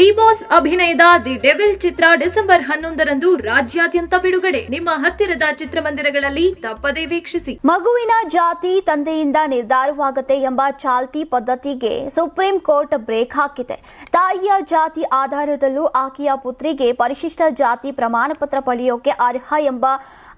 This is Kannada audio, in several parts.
ಡಿ ಬಾಸ್ ಅಭಿನಯದ ದಿ ಡೆವಿಲ್ ಚಿತ್ರ ಡಿಸೆಂಬರ್ ಹನ್ನೊಂದರಂದು ರಾಜ್ಯಾದ್ಯಂತ ಬಿಡುಗಡೆ. ನಿಮ್ಮ ಹತ್ತಿರದ ಚಿತ್ರಮಂದಿರಗಳಲ್ಲಿ ತಪ್ಪದೇ ವೀಕ್ಷಿಸಿ. ಮಗುವಿನ ಜಾತಿ, ತಂದೆಯಿಂದ ನಿರ್ಧಾರವಾಗುತ್ತೆ ಎಂಬ ಚಾಲ್ತಿ ಪದ್ಧತಿಗೆ ಸುಪ್ರೀಂ ಕೋರ್ಟ್ ಬ್ರೇಕ್ ಹಾಕಿದೆ. ತಾಯಿಯ ಜಾತಿ ಆಧಾರದಲ್ಲೂ ಆಕೆಯ ಪುತ್ರಿಗೆ ಪರಿಶಿಷ್ಟ ಜಾತಿ ಪ್ರಮಾಣ ಪತ್ರ ಪಡೆಯೋಕೆ ಅರ್ಹ ಎಂಬ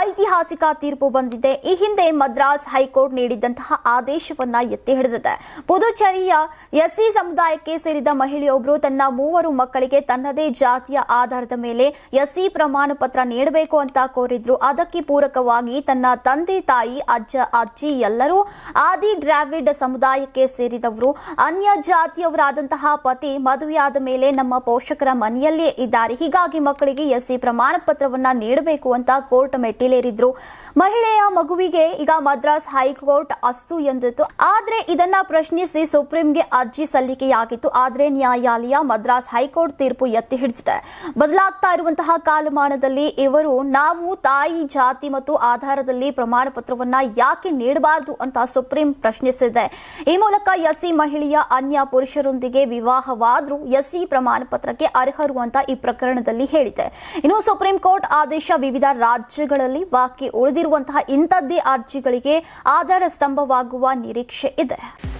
ಐತಿಹಾಸಿಕ ತೀರ್ಪು ಬಂದಿದೆ. ಈ ಹಿಂದೆ ಮದ್ರಾಸ್ ಹೈಕೋರ್ಟ್ ನೀಡಿದಂತಹ ಆದೇಶವನ್ನ ಎತ್ತಿ ಹಿಡಿದಿದೆ. ಪುದುಚೇರಿಯ ಎಸ್ಸಿ ಸಮುದಾಯಕ್ಕೆ ಸೇರಿದ ಮಹಿಳೆಯೊಬ್ಬರು ತನ್ನ ಮೂವರು ಮಕ್ಕಳಿಗೆ ತನ್ನದೇ ಜಾತಿಯ ಆಧಾರದ ಮೇಲೆ ಎಸ್ಸಿ ಪ್ರಮಾಣ ಪತ್ರ ನೀಡಬೇಕು ಅಂತ ಕೋರಿದ್ರು. ಅದಕ್ಕೆ ಪೂರಕವಾಗಿ ತನ್ನ ತಂದೆ, ತಾಯಿ, ಅಜ್ಜ, ಅಜ್ಜಿ ಎಲ್ಲರೂ ಆದಿ ಡ್ರಾವಿಡ್ ಸಮುದಾಯಕ್ಕೆ ಸೇರಿದವರು. ಅನ್ಯ ಜಾತಿಯವರಾದಂತಹ ಪತಿ ಮದುವೆಯಾದ ಮೇಲೆ ನಮ್ಮ ಪೋಷಕರ ಮನೆಯಲ್ಲೇ ಇದ್ದಾರೆ. ಹೀಗಾಗಿ ಮಕ್ಕಳಿಗೆ ಎಸ್ಸಿ ಪ್ರಮಾಣ ಪತ್ರವನ್ನ ನೀಡಬೇಕು ಅಂತ ಕೋರ್ಟ್ ಮೆಟ್ಟಿಲೇರಿದ್ರು. ಮಹಿಳೆಯ ಮಗುವಿಗೆ ಈಗ ಮದ್ರಾಸ್ ಹೈಕೋರ್ಟ್ ಅಸ್ತು ಎಂದಿತ್ತು. ಆದ್ರೆ ಇದನ್ನ ಪ್ರಶ್ನಿಸಿ ಸುಪ್ರೀಂಗೆ ಅರ್ಜಿ ಸಲ್ಲಿಕೆಯಾಗಿತ್ತು. ಆದ್ರೆ ನ್ಯಾಯಾಲಯ ಮದ್ರಾಸ್ ಹೈಕೋರ್ಟ್ ತೀರ್ಪು ಎತ್ತಿ ಹಿಡಿದಿದೆ. ಬದಲಾಗ್ತಾ ಇರುವಂತಹ ಕಾಲಮಾನದಲ್ಲಿ ಇವರು ನಾವು, ತಾಯಿ, ಜಾತಿ ಮತ್ತು ಆಧಾರದಲ್ಲಿ ಪ್ರಮಾಣ ಪತ್ರವನ್ನ ಯಾಕೆ ನೀಡಬಾರದು ಅಂತ ಸುಪ್ರೀಂ ಪ್ರಶ್ನಿಸಿದೆ. ಈ ಮೂಲಕ ಎಸ್ಸಿ ಮಹಿಳೆಯ ಅನ್ಯ ಪುರುಷರೊಂದಿಗೆ ವಿವಾಹವಾದರೂ ಎಸ್ಸಿ ಪ್ರಮಾಣ ಪತ್ರಕ್ಕೆ ಅರ್ಹರು ಅಂತ ಈ ಪ್ರಕರಣದಲ್ಲಿ ಹೇಳಿದೆ. ಇನ್ನು ಸುಪ್ರೀಂ ಕೋರ್ಟ್ ಆದೇಶ ವಿವಿಧ ರಾಜ್ಯಗಳಲ್ಲಿ ಬಾಕಿ ಉಳಿದಿರುವಂತಹ ಇಂಥದ್ದೇ ಅರ್ಜಿಗಳಿಗೆ ಆಧಾರ ಸ್ತಂಭವಾಗುವ ನಿರೀಕ್ಷೆ ಇದೆ.